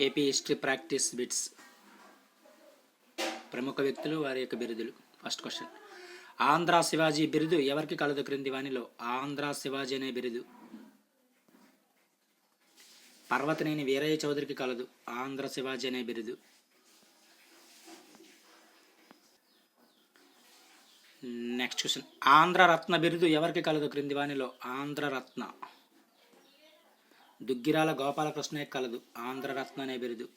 AP history practice bits ప్రముఖ వ్యక్తులు వారి యొక్క బిరుదులు. ఫస్ట్ క్వశ్చన్ ఆంధ్ర శివాజీ బిరుదు ఎవరికి కలదు క్రింది వానిలో ఆంధ్ర శివాజీ అనే బిరుదు. పర్వతనేని వీరయ్య చౌదరికి కలదు. ఆంధ్ర శివాజీ అనే బిరుదు. నెక్స్ట్ క్వశ్చన్ ఆంధ్ర రత్న బిరుదు ఎవరికి కలదు క్రింది వానిలో ఆంధ్ర రత్న. దుగ్గిరాల గోపాలకృష్ణయ్య కలదు. ఆంధ్ర రత్న అనే బిరుదు.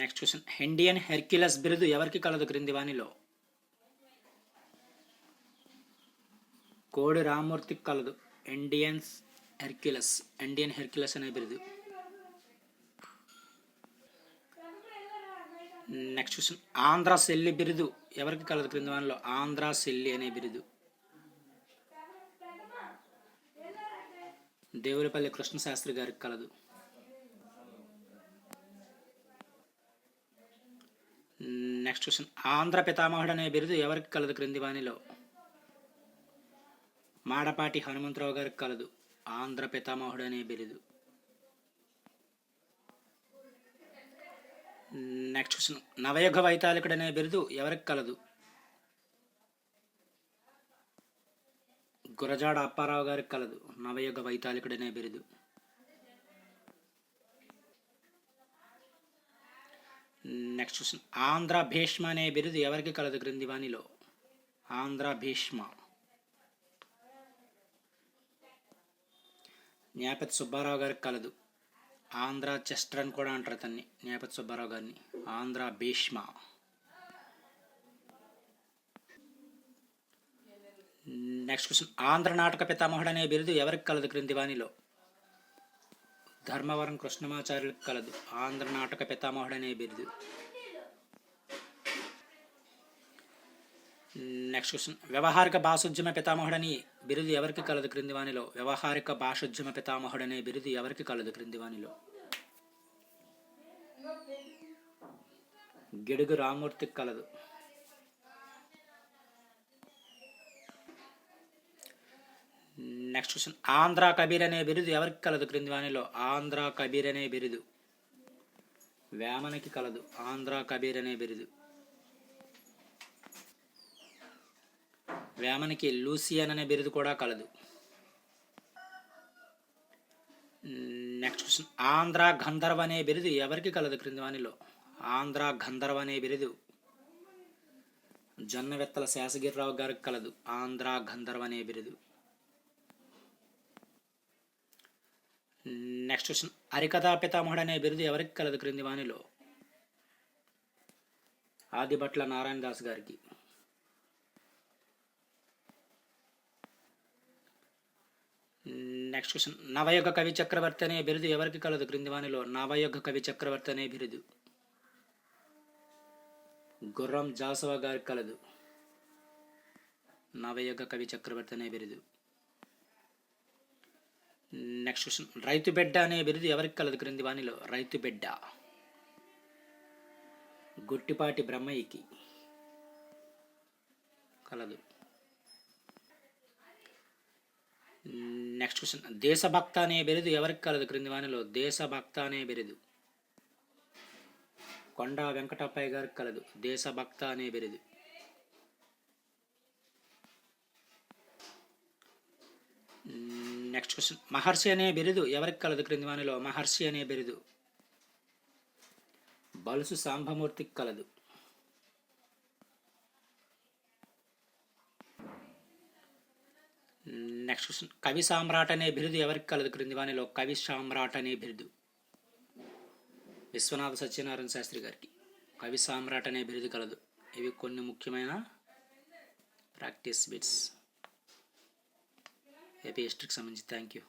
నెక్స్ట్ క్వశ్చన్ హెండియన్ హెర్క్యులస్ బిరుదు ఎవరికి కలదు క్రింది వాణిలో కోడి రామూర్తికి కలదు. ఇండియన్స్ హెర్క్యులస్ ఇండియన్ హెర్క్యులస్ అనే బిరుదు. నెక్స్ట్ క్వశ్చన్ ఆంధ్ర సెల్లి బిరుదు ఎవరికి కలదు క్రింది వానిలో ఆంధ్ర సెల్లి అనే బిరుదు. దేవులపల్లి కృష్ణశాస్త్రి గారికి కలదు. నెక్స్ట్ క్వశ్చన్ ఆంధ్ర పితామహుడు అనే బిరుదు ఎవరికి కలదు క్రింది వాణిలో మాడపాటి హనుమంతరావు గారికి కలదు. ఆంధ్ర పితామహుడు అనే బిరుదు. నెక్స్ట్ క్వశ్చన్ నవయుగ వైతాళికుడు అనే బిరుదు ఎవరికి కలదు? గురజాడ అప్పారావు గారికి కలదు. నవయుగ వైతాళికుడనే బిరుదు. నెక్స్ట్ క్వశ్చన్ ఆంధ్ర భీష్మ అనే బిరుదు ఎవరికి కలదు క్రింది ఆంధ్ర భీష్మ. న్యాపతి సుబ్బారావు గారికి కలదు. ఆంధ్ర చెస్టర్ అని కూడా అంటారు అతన్ని న్యాపతి సుబ్బారావు గారిని. ఆంధ్ర భీష్మ. నెక్స్ట్ క్వశ్చన్ ఆంధ్ర నాటక పితామహుడు అనే బిరుదు ఎవరికి కలదు క్రిందివాణిలో ధర్మవరం కృష్ణమాచార్యులకు కలదు ఆంధ్ర నాటక పితామహుడు అనే బిరుదు నెక్స్ట్ క్వశ్చన్ వ్యవహారిక భాషోద్యమ పితామహుడని బిరుదు ఎవరికి కలదు క్రింది వానిలో వ్యవహారిక భాషోద్యమ పితామహుడు అనే బిరుదు ఎవరికి కలదు క్రిందివాణిలో గిడుగు రామూర్తికి కలదు నెక్స్ట్ క్వశ్చన్ ఆంధ్ర కబీర్ అనే బిరుదు ఎవరికి కలదు క్రింది వాణిలో ఆంధ్ర కబీర్ అనే బిరుదు. వేమనకి కలదు. ఆంధ్ర కబీర్ అనే బిరుదు. వేమనకి లూసియన్ అనే బిరుదు కూడా కలదు. నెక్స్ట్ క్వశ్చన్ ఆంధ్ర గంధర్వ అనే బిరుదు ఎవరికి కలదు క్రింది వాణిలో ఆంధ్ర గంధర్వ అనే బిరుదు. జొన్నవెత్తల శేషగిరిరావు గారికి కలదు. ఆంధ్ర గంధర్వ అనే బిరుదు. నెక్స్ట్ క్వశ్చన్ హరికథా పితామహుడు అనే బిరుదు ఎవరికి కలదు క్రింది వాణిలో? ఆదిభట్ల నారాయణ దాస్ గారికి. నెక్స్ట్ క్వశ్చన్ నవయుగ కవి చక్రవర్తి అనే బిరుదు ఎవరికి కలదు క్రింది వానిలో నవయుగ కవి చక్రవర్తి అనే బిరుదు. గుర్రం జాసవ గారికి కలదు. నవయుగ కవి చక్రవర్తి అనే బిరుదు. నెక్స్ట్ క్వశ్చన్ రైతు బిడ్డ అనే బిరుదు ఎవరికి కలదు? క్రింది వాణిలో. రైతు బిడ్డ. గుట్టిపాటి బ్రహ్మయ్యకి కలదు. నెక్స్ట్ క్వశ్చన్ దేశభక్త అనే బిరుదు ఎవరికి కలదు? క్రింది వాణిలో. దేశభక్త అనే బిరుదు. కొండా వెంకటప్పయ్య గారికి కలదు. దేశభక్త అనే బిరుదు. నెక్స్ట్ క్వశ్చన్ మహర్షి అనే బిరుదు ఎవరికి కలదు క్రింది వానిలో మహర్షి అనే బిరుదు. బలుసు సాంబమూర్తికి కలదు. నెక్స్ట్ క్వశ్చన్ కవి సామ్రాట్ అనే బిరుదు ఎవరికి కలదు క్రింది వానిలో కవి సామ్రాట్ అనే బిరుదు. విశ్వనాథ సత్యనారాయణ శాస్త్రి గారికి. కవి సామ్రాట్ అనే బిరుదు కలదు. ఇవి కొన్ని ముఖ్యమైన ప్రాక్టీస్ బిట్స్. ఏపీ హిస్టరీకి సంబంధించి. Thank you